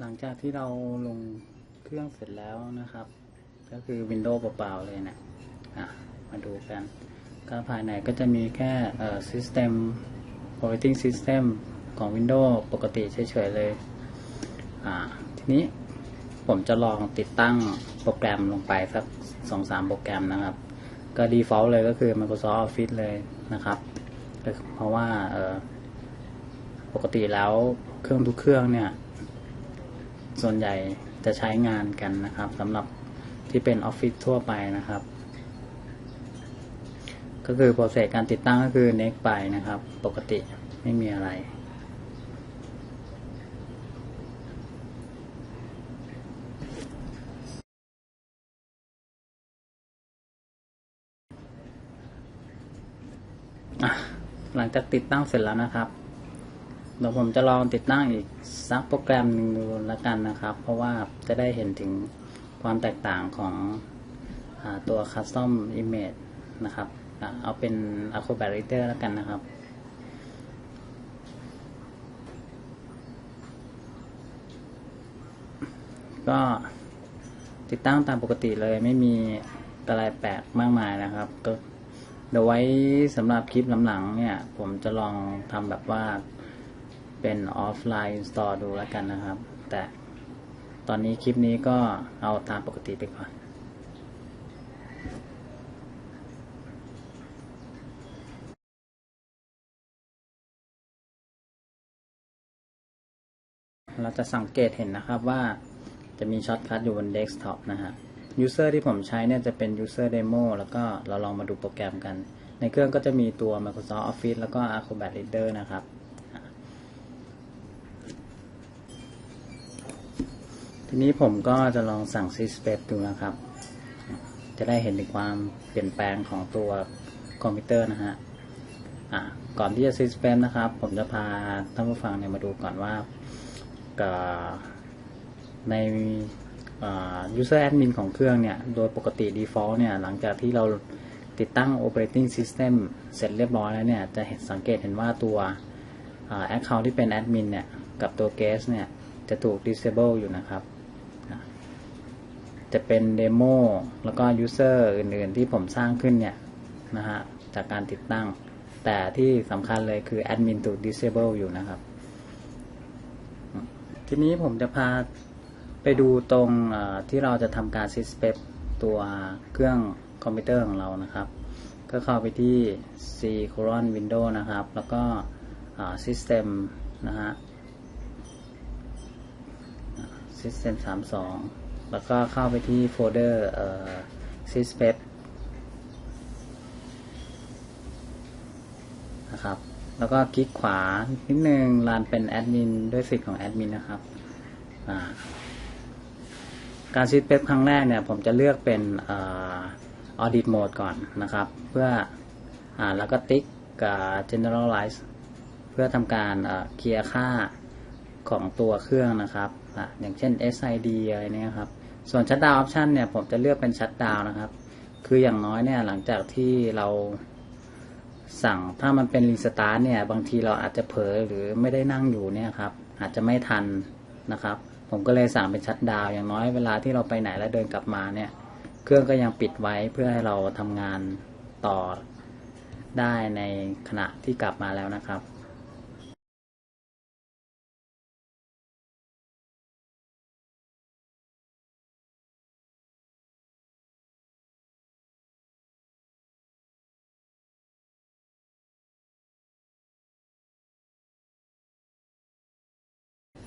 หลังจากที่เราลงเครื่องเสร็จแล้วนะครับ ก็คือ Windows เปล่าๆเลยนะอะมาดูกัน ก็ภายในก็จะมีแค่ System Operating System ของ Windows ปกติเฉยๆเลย ทีนี้ผมจะลองติดตั้งโปรแกรมลงไปสักสองสามโปรแกรมนะครับ ก็ default เลยก็คือ Microsoft Office เลยนะครับ เพราะว่าปกติแล้วเครื่องทุกเครื่องเนี่ย ส่วนใหญ่จะใช้งานกันนะครับสำหรับที่เป็นออฟฟิศทั่วไปนะครับ ก็คือโปรเซสการติดตั้งก็คือ next ไปนะครับ ปกติไม่มีอะไรหลังจากติดตั้งเสร็จแล้วนะครับ เดี๋ยวผมจะลองติดตั้งอีกสักโปรแกรมหนึ่งดูล้วกันนะครับ เพราะว่าจะได้เห็นถึงความแตกต่างของอตัว Custom Image นะครับเอาเป็น Acrobat Reader ล้วกันนะครับก็ติดตั้งตามปกติเลยไม่มีอะไรแปลกมากมายนะครับ ก็เดี๋ยวไว้สำหรับคลิปหลังๆเนี่ย ผมจะลองทำแบบว่า เป็นออฟไลน์ install ดูแล้วกันนะครับ แต่ตอนนี้คลิปนี้ก็เอาตามปกติไปก่อนเราจะสังเกตเห็นนะครับว่าจะมีช็อตคัทอยู่บนเดสก์ท็อปนะฮะ user ที่ผมใช้เนี่ยจะเป็น user demo แล้วก็เราลองมาดูโปรแกรมกัน ในเครื่องก็จะมีตัว Microsoft Office แล้วก็ Acrobat Reader นะครับ นี้ผมก็จะลองสั่ง Syspace ดูนะครับ จะได้เห็นถึงความเปลี่ยนแปลงของตัวคอมพิวเตอร์นะฮะอะก่อนที่จะ Syspace นะครับ ผมจะพาท่านผู้ฟังเนี่ยมาดูก่อนว่าใน user admin ของเครื่องเนี่ย โดยปกติ default เนี่ย หลังจากที่เราติดตั้ง operating system เสร็จเรียบร้อยแล้วเนี่ย จะเห็นสังเกตเห็นว่าตัว account ที่เป็น admin เนี่ย กับตัว guest เนี่ย จะถูก disable อยู่นะครับ จะเป็น demo แล้วก็ user อื่นๆ ที่ผมสร้างขึ้นเนี่ยนะฮะจากการติดตั้ง แต่ที่สำคัญเลยคือ admin ถูก disable อยู่นะครับ ทีนี้ผมจะพาไปดูตรงที่เราจะทำการซิสเปปตัวเครื่องคอมพิวเตอร์ของเรานะครับ ก็เข้าไปที่ C colon window นะครับ แล้วก็ System นะฮะ System 32 แล้วก็เข้าไปที่โฟลเดอร์ Syspep นะครับ แล้วก็คลิกขวานิดนึงรันเป็นแอดมินด้วยสิทธิ์ของแอดมินนะครับ การซิดเป๊ปครั้งแรกเนี่ย ผมจะเลือกเป็นออดิตโหมดก่อนนะครับ เพื่ออแล้วก็ติ๊กกับ generalize เพื่อทำการเคลียร์ค่าของตัวเครื่องนะครับออย่างเช่น SID อะไรเนี่ยครับ ส่วน shutdown option เนี่ยผมจะเลือกเป็น shutdown นะครับ คืออย่างน้อยเนี่ยหลังจากที่เราสั่งถ้ามันเป็นรีสตาร์ทเนี่ยบางทีเราอาจจะเผลอหรือไม่ได้นั่งอยู่เนี่ยครับอาจจะไม่ทันนะครับ ผมก็เลยสั่งเป็นชัดดาวอย่างน้อยเวลาที่เราไปไหนแล้วเดินกลับมาเนี่ย เครื่องก็ยังปิดไว้เพื่อให้เราทำงานต่อได้ในขณะที่กลับมาแล้วนะครับ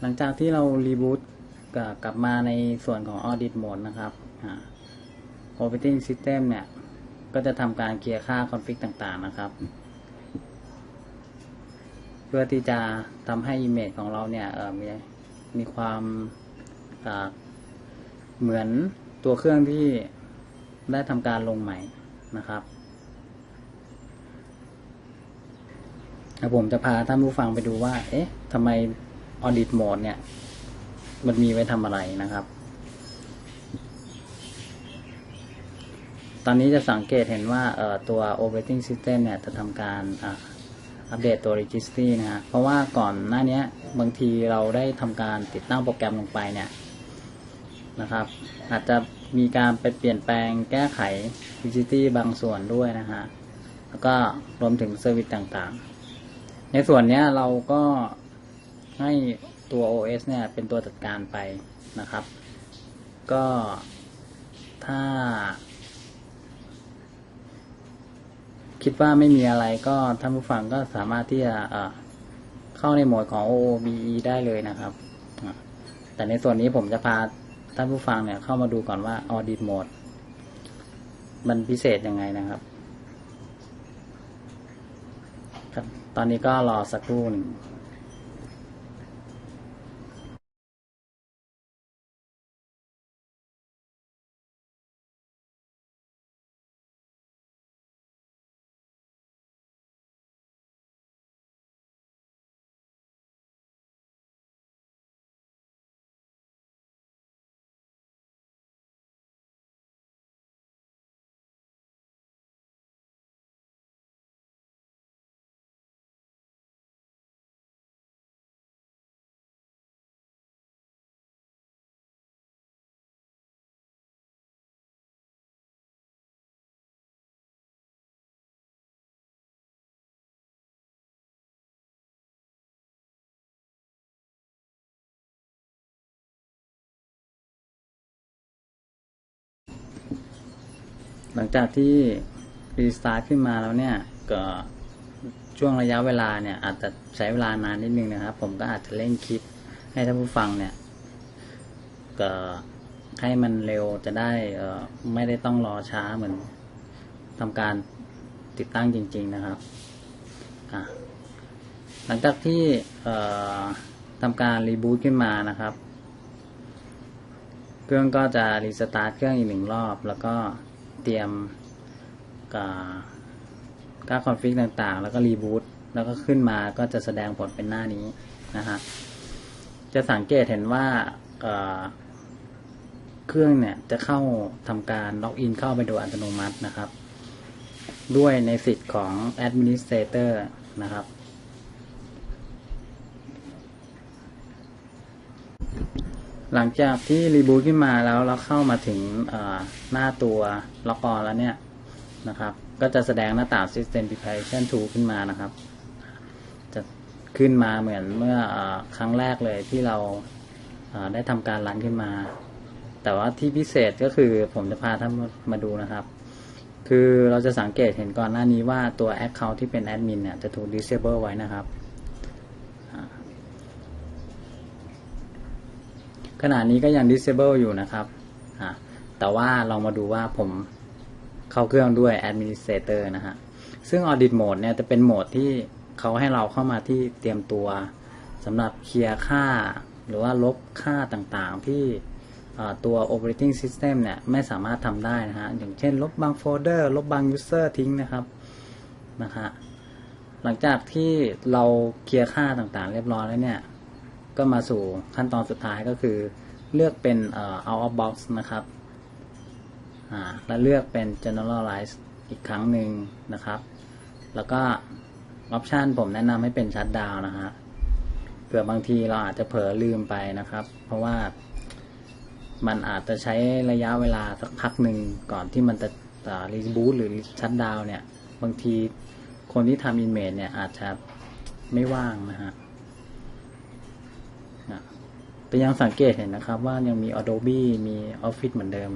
หลังจากที่เรารีบูตกลับมาในส่วนของ Audit Mode นะครับ Operating System เนี่ย ก็จะทำการเคลียร์ค่าคอนฟิกต่างๆนะครับ เพื่อที่จะทำให้ Image ของเราเนี่ยมีมีความเหมือนตัวเครื่องที่ได้ทำการลงใหม่นะครับผมจะพาท่านผู้ฟังไปดูว่า เอ๊ะทำไม Audit Mode เนี่ย มันมีไว้ทำอะไรนะครับ ตอนนี้จะสังเกตเห็นว่าตัว Operating System เนี่ย จะทำการอัปเดตตัว registry นะฮะเพราะว่าก่อนหน้านี้บางทีเราได้ทำการติดตั้งโปรแกรมลงไปเนี่ยนะครับ อาจจะมีการไปเปลี่ยนแปลงแก้ไข registry บางส่วนด้วยนะฮะแล้วก็รวมถึงเซอร์วิสต่างๆ ในส่วนเนี้ยเราก็ ให้ตัว OS เนี่ยเป็นตัวจัดการไปนะครับ ก็ถ้า คิดว่าไม่มีอะไรก็ท่านผู้ฟังก็สามารถที่จะเข้าในโหมดของ OOBE ได้เลยนะครับ แต่ในส่วนนี้ผมจะพาท่านผู้ฟังเนี่ยเข้ามาดูก่อนว่า Audit Mode มันพิเศษยังไงนะครับครับ ตอนนี้ก็รอสักครู่หนึ่ง หลังจากที่รีสตาร์ทขึ้นมาแล้วเนี่ยก็ช่วงระยะเวลาเนี่ย อาจจะใช้เวลานานนิดนึงนะครับ ผมก็อาจจะเร่งคลิปให้ท่านผู้ฟังเนี่ยก็ให้มันเร็วจะได้ไม่ได้ต้องรอช้าเหมือนทำการติดตั้งจริง ๆนะครับหลังจากที่ทำการรีบูตขึ้นมานะครับ เครื่องก็จะรีสตาร์ทเครื่องอีกหนึ่งรอบ แล้วก็ เตรียมกับค่าคอนฟิกต่างๆ แล้วก็รีบูตแล้วก็ขึ้นมาก็จะแสดงผลเป็นหน้านี้นะฮะจะสังเกตเห็นว่าเอ่อเครื่องเนี่ยจะเข้าทำการล็อกอินเข้าไปโดยอัตโนมัตินะครับ ด้วยในสิทธิ์ของ Administrator นะครับ หลังจากที่รีบูตขึ้นมาแล้วเราเข้ามาถึงหน้าตัวล็อกออนแล้วเนี่ยนะครับ ก็จะแสดงหน้าต่าง System Preparation Tool ขึ้นมานะครับ จะขึ้นมาเหมือนเมื่ออครั้งแรกเลยที่เราเอ่อได้ทำการรันขึ้นมา แต่ว่าที่พิเศษก็คือผมจะพาท่านมาดูนะครับ คือเราจะสังเกตเห็นก่อนหน้านี้ว่าตัว Account ที่เป็นแอดมินเนี่ยจะถูก disable ไว้นะครับ ขณะนี้ก็ยัง disable อยู่นะครับ แต่ว่าเรามาดูว่าผมเข้าเครื่องด้วย administrator นะฮะ ซึ่ง audit mode เนี่ยจะเป็นโหมดที่เขาให้เราเข้ามาที่เตรียมตัวสำหรับเคลียร์ค่า หรือว่าลบค่าต่างๆ ที่ตัว operating system เนี่ยไม่สามารถทำได้นะฮะ อย่างเช่น ลบบางโฟลเดอร์ ลบบาง user ทิ้งนะครับ นะฮะ หลังจากที่เราเคลียร์ค่าต่างๆ เรียบร้อยแล้วเนี่ย ก็มาสู่ขั้นตอนสุดท้ายก็คือ เลือกเป็น out of box นะครับ และเลือกเป็น generalize อีกครั้งหนึ่งนะครับ แล้วก็ออปชันผมแนะนำให้เป็น shut down นะฮะเผื่อบางทีเราอาจจะเผลอลืมไปนะครับ เพราะว่ามันอาจจะใช้ระยะเวลาสักพักหนึ่งก่อนที่มันจะรีบูตหรือชัดดาวเนี่ย บางทีคนที่ทำอินเมจเนี่ยอาจจะไม่ว่างนะฮะ นะแต่ยังสังเกตเห็นนะครับ ว่ายังมี Adobe มี Office เหมือนเดิม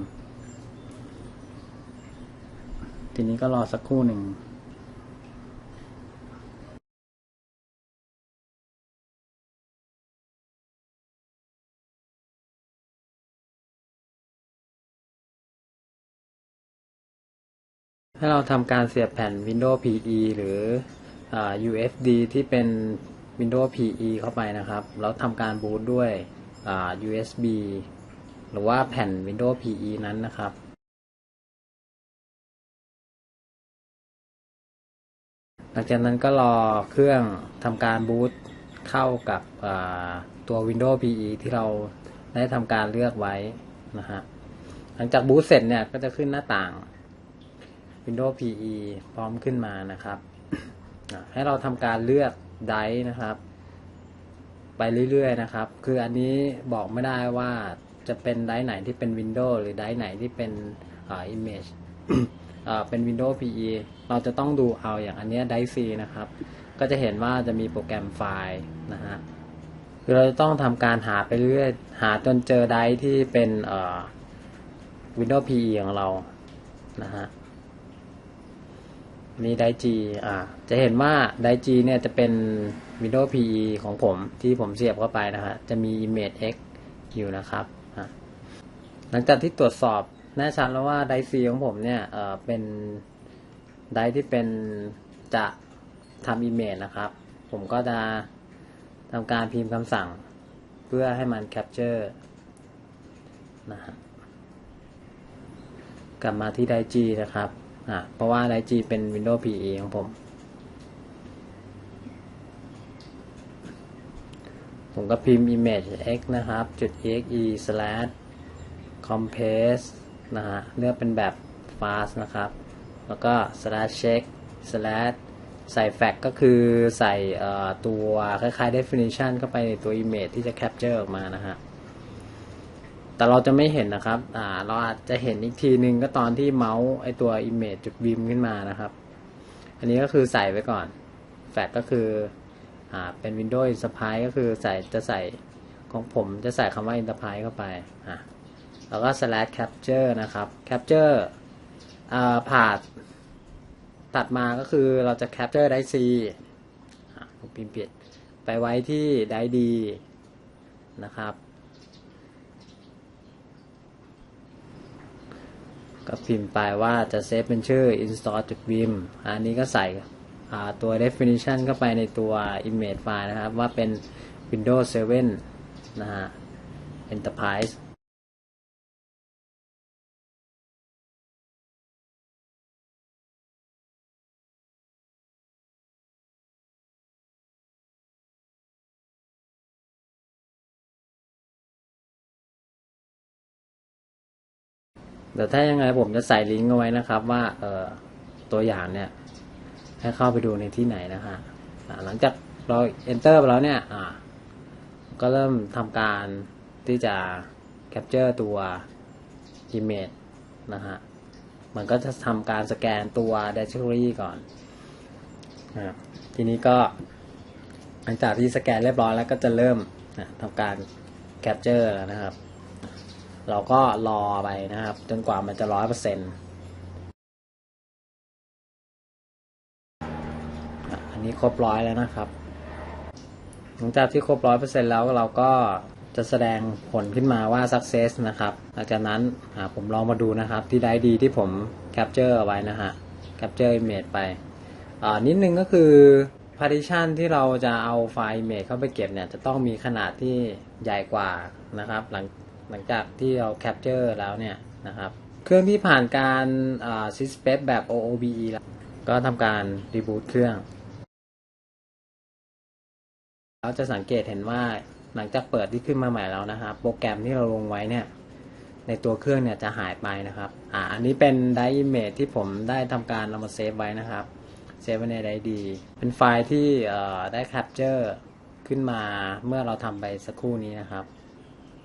ทีนี้ก็รอสักครู่หนึ่งถ้าเราทำการเสียบแผ่น Windows PE หรืออา USD ที่เป็น Windows PE เข้าไปนะครับ แล้วทำการบูตด้วยอ่า USB หรือว่าแผ่น Windows PE นั้นนะครับ หลังจากนั้นก็รอเครื่องทำการบูตเข้ากับอ่าตัว Windows PE ที่เราได้ทำการเลือกไว้นะฮะ หลังจากบูตเสร็จเนี่ยก็จะขึ้นหน้าต่าง Windows PE พร้อมขึ้นมานะครับ ให้เราทำการเลือก ไดนะครับ ไปเรื่อยๆนะครับ คืออันนี้บอกไม่ได้ว่าจะเป็นไดไหนที่เป็น Windows หรือไดไหนที่เป็นอ่า Image อ่าเป็น Windows PE เราจะต้องดูเอาอย่างอันนี้ไดร์ C นะครับ ก็จะเห็นว่าจะมีโปรแกรมไฟล์นะฮะคือเราจะต้องทำการหาไปเรื่อยหาจนเจอไดที่เป็นอ่อ Windows PE ของเรานะฮะ นี่ไดร์ G อ่า จะเห็นว่าไดร์ G เนี่ยจะเป็น Windows PE ของผมที่ผมเสียบเข้าไปนะฮะจะมี Image X อยู่นะครับหลังจากที่ตรวจสอบแน่ชัดแล้วว่าไดร์ C ของผมเนี่ยเอ่อเป็นไดที่เป็นจะทำ Image นะครับ ผมก็จะทำการพิมพ์คำสั่ง เพื่อให้มัน Capture นะฮะกลับมาที่ไดจีนะครับ อ่าเพราะว่าไดจีเป็น Windows PE ของผม ผมก็พิมพ์ image x นะครับ จุด exe slash compress นะฮะ เลือกเป็นแบบ fast นะครับ แล้วก็ slash check slash ใส่ fact ก็คือใส่ตัวคล้ายๆ definition เข้าไปในตัว image ที่จะ capture ออกมานะฮะ แต่เราจะไม่เห็นนะครับ อ่า เราอาจจะเห็นอีกทีนึงก็ตอนที่เมาส์ไอตัว image จุดวิมขึ้นมานะครับ อันนี้ก็คือใส่ไว้ก่อน แฟกก็คือ อ่า เป็น Windows Enterprise ก็คือใส่ จะใส่ของผมจะใส่คำว่า Enterprise เข้าไป อ่าแล้วก็ slash capture นะครับ capture อ่าผ่าตัดมาก็คือเราจะ capture ได้ C อ่าผมพิมพ์ผิดไปไว้ที่ได้ดีนะครับ ก็พิมพ์ไปว่าจะเซฟเป็นชื่อ install.vim อันนี้ก็ใส่ตัว definition เข้าไปในตัว image file นะครับ ว่าเป็น Windows 7 นะฮะ Enterprise เดี๋ยวถ้ายังไงผมจะใส่ลิงก์เอาไว้นะครับ ว่า เออตัวอย่างเนี่ย ให้เข้าไปดูในที่ไหนนะฮะหลังจากเรา enter ไปแล้วเนี่ย อ่า ก็เริ่มทำการที่จะ capture ตัว image นะฮะ มันก็จะทำการสแกนตัว directory ก่อนนะทีนี้ก็ หลังจากที่สแกนเรียบร้อยแล้วก็จะเริ่มนะทำการ capture แล้วนะครับ เราก็รอไปนะครับ จนกว่ามันจะร้อยเปอร์เซ็นต์อันนี้ครบร้อยแล้วนะครับ หลังจากที่ครบร้อยเปอร์เซ็นต์แล้วเราก็จะแสดงผลขึ้นมาว่า success นะครับหลังจากนั้นผมลองมาดูนะครับที่ได้ดีที่ผม capture เอาไว้นะฮะ capture image ไปนิดนึงก็คือ partition ที่เราจะเอาไฟล์ image เข้าไปเก็บเนี่ยจะต้องมีขนาดที่ใหญ่กว่านะครับ หลัง หลังจากที่เรา capture แล้วเนี่ยนะครับ เครื่องที่ผ่านการอ่า syspace แบบ OOBE แล้วก็ทำการ reboot เครื่องเราจะสังเกตเห็นว่าหลังจากเปิดที่ขึ้นมาใหม่แล้วนะครับ โปรแกรมที่เราลงไว้เนี่ยในตัวเครื่องเนี่ยจะหายไปนะครับ อ่า อันนี้เป็นไดร์ image ที่ผมได้ทำการเอามาเซฟไว้นะครับ เซฟไว้ในไดร์ดี เป็นไฟล์ที่ได้ capture ขึ้นมาเมื่อเราทำไปสักครู่นี้นะครับ